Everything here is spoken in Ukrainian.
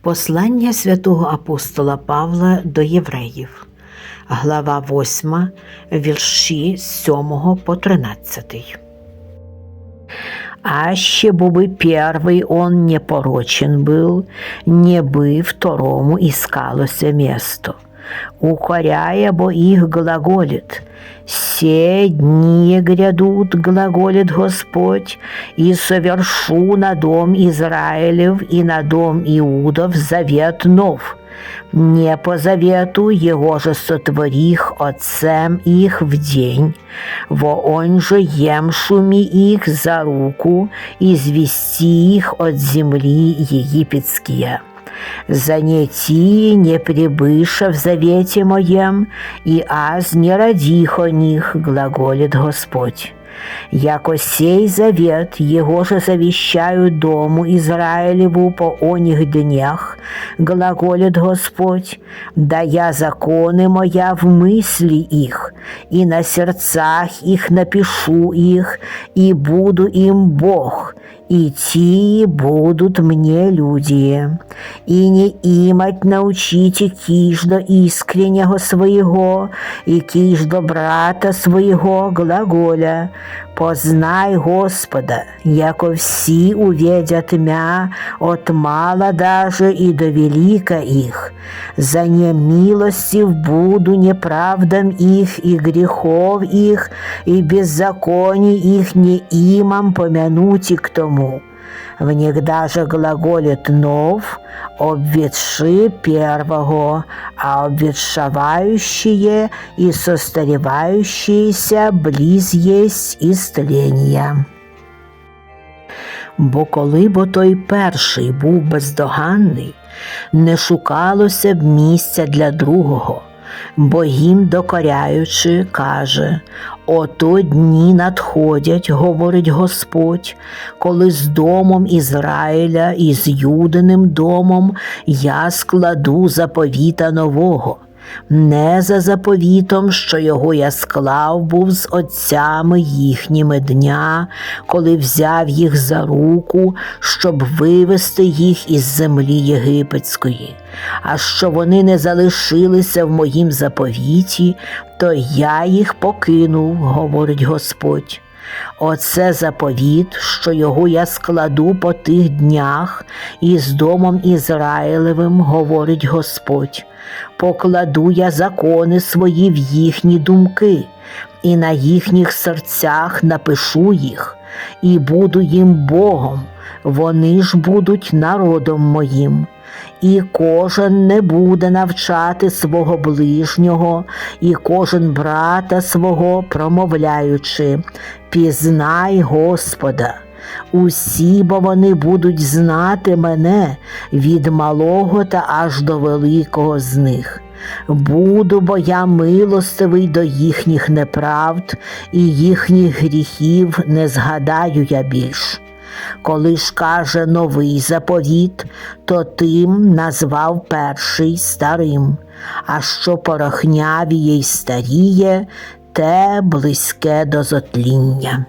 Послання святого апостола Павла до євреїв, глава 8, вірші з 7 по 13. Аще бы первый он непорочен был, не бы второму искалося место. Укоряя бо их глаголит, «Се дни грядут, глаголит Господь, и совершу на дом Израилев и на дом Иудов завет нов, не по завету его же сотворих отцем их в день, во он же емшуми их за руку, извести их от земли египетские. За не ти не прибыша в завете моем, и аз не родих о них, глаголит Господь. Яко сей завет, его же завещаю дому Израилеву по оних днях, глаголит Господь, да я законы моя в мысли их, и на сердцах их напишу их, и буду им Бог, и ти будут мне люди, и не имать научите киждо искреннего своего, и киждо брата своего глаголя, Познай Господа, яко всі увидят мя, от мала даже и до велика их. За немилостив буду неправдам их и грехов их, и беззаконий их не имам помянуть и к тому. В них даже глаголит нов, обветши первого, а обветшавающие и состаревающиеся близ есть истления. Бо коли бо той перший був бездоганний, не шукалося б місця для другого, бо їм докоряючи, каже Ото дні надходять, говорить Господь, коли з домом Ізраїля і з Юдиним домом я складу заповіта нового. Не за заповітом, що його я склав був з отцями їхніми дня, коли взяв їх за руку, щоб вивести їх із землі єгипетської. А що вони не залишилися в моїм заповіті, то я їх покинув, говорить Господь. Оце заповіт, що його я складу по тих днях, із домом Ізраїлевим, говорить Господь. Покладу я закони свої в їхні думки, і на їхніх серцях напишу їх, і буду їм Богом, вони ж будуть народом моїм. І кожен не буде навчати свого ближнього, і кожен брата свого промовляючи, пізнай Господа. Усі бо вони будуть знати мене від малого та аж до великого з них. Буду, бо я милостивий до їхніх неправд, і їхніх гріхів не згадаю я більш. Коли ж каже новий заповіт, то тим назвав перший старим, а що порохнявіє й старіє, те близьке до зотління.